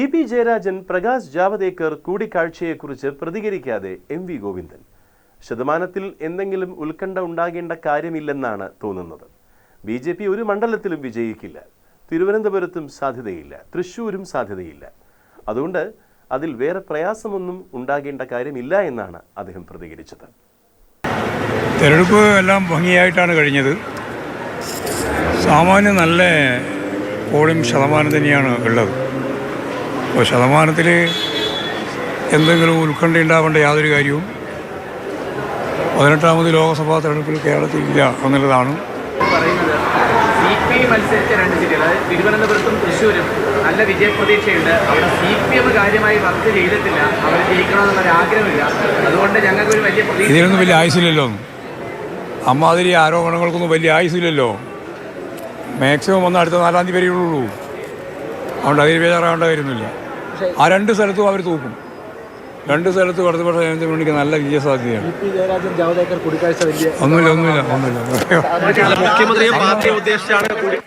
E P Jayarajan Prakash Javadekar കൂടിക്കാഴ്ചയെക്കുറിച്ച് പ്രതികരിക്കാതെ M V Govindan. ശതമാനത്തിൽ എന്തെങ്കിലും ഉത്കണ്ഠ ഉണ്ടാകേണ്ട കാര്യമില്ലെന്നാണ് തോന്നുന്നത്. ബി ജെ പി ഒരു മണ്ഡലത്തിലും വിജയിക്കില്ല. തിരുവനന്തപുരത്തും സാധ്യതയില്ല. തൃശ്ശൂരും സാധ്യതയില്ല. അതുകൊണ്ട് അതിൽ വേറെ പ്രയാസമൊന്നും ഉണ്ടാകേണ്ട കാര്യമില്ല എന്നാണ് അദ്ദേഹം പ്രതികരിച്ചത്. തിരഞ്ഞെടുപ്പ് എല്ലാം ഭംഗിയായിട്ടാണ് കഴിഞ്ഞത്. സാമാന്യം നല്ല പോളിംഗ് ശതമാനം തന്നെയാണ് ഉള്ളത്. അപ്പോൾ ശതമാനത്തിൽ എന്തെങ്കിലും ഉത്കണ്ഠ ഉണ്ടാവേണ്ട യാതൊരു കാര്യവും പതിനെട്ടാമത് ലോക്സഭാ തെരഞ്ഞെടുപ്പിൽ കേരളത്തിൽ ഇല്ല എന്നുള്ളതാണ്. മത്സരിച്ച രണ്ട് ജില്ലകൾ അതായത് തിരുവനന്തപുരത്തും തൃശ്ശൂരും നല്ല വിജയപ്രതീക്ഷയുണ്ട്. അവിടെ സി പി എം കാര്യമായി വർക്ക് ചെയ്തിട്ടില്ല. അവർ ജയിക്കണമെന്നുള്ളൊരു ആഗ്രഹമില്ല. അതുകൊണ്ട് ഞങ്ങൾക്ക് ഒരു വലിയ പ്രതീക്ഷ ഇതിനൊന്നും വലിയ ആയുസില്ലല്ലോ അമ്മാതിരി ആരോപണങ്ങൾക്കൊന്നും വലിയ ആയുസില്ലല്ലോ മാക്സിമം ഒന്ന് അടുത്ത നാലാം തീയതി വരെയുള്ളൂ. അതുകൊണ്ട് അതിൽ ബേജാറാവേണ്ട കാര്യമൊന്നുമില്ല ആ രണ്ട് സ്ഥലത്തും അവർ തൂക്കും. രണ്ട് സ്ഥലത്ത് ഇടതുപക്ഷ ജയന്തി മണിക്ക് നല്ല വിജയസാധ്യതയാണ്. സാധ്യതയാണ് ഒന്നുമില്ല ഒന്നുമില്ല ഒന്നുമില്ല. മുഖ്യമന്ത്രിയെ പാർട്ടിയെ ഉദ്ദേശിച്ചാണ് കൂടി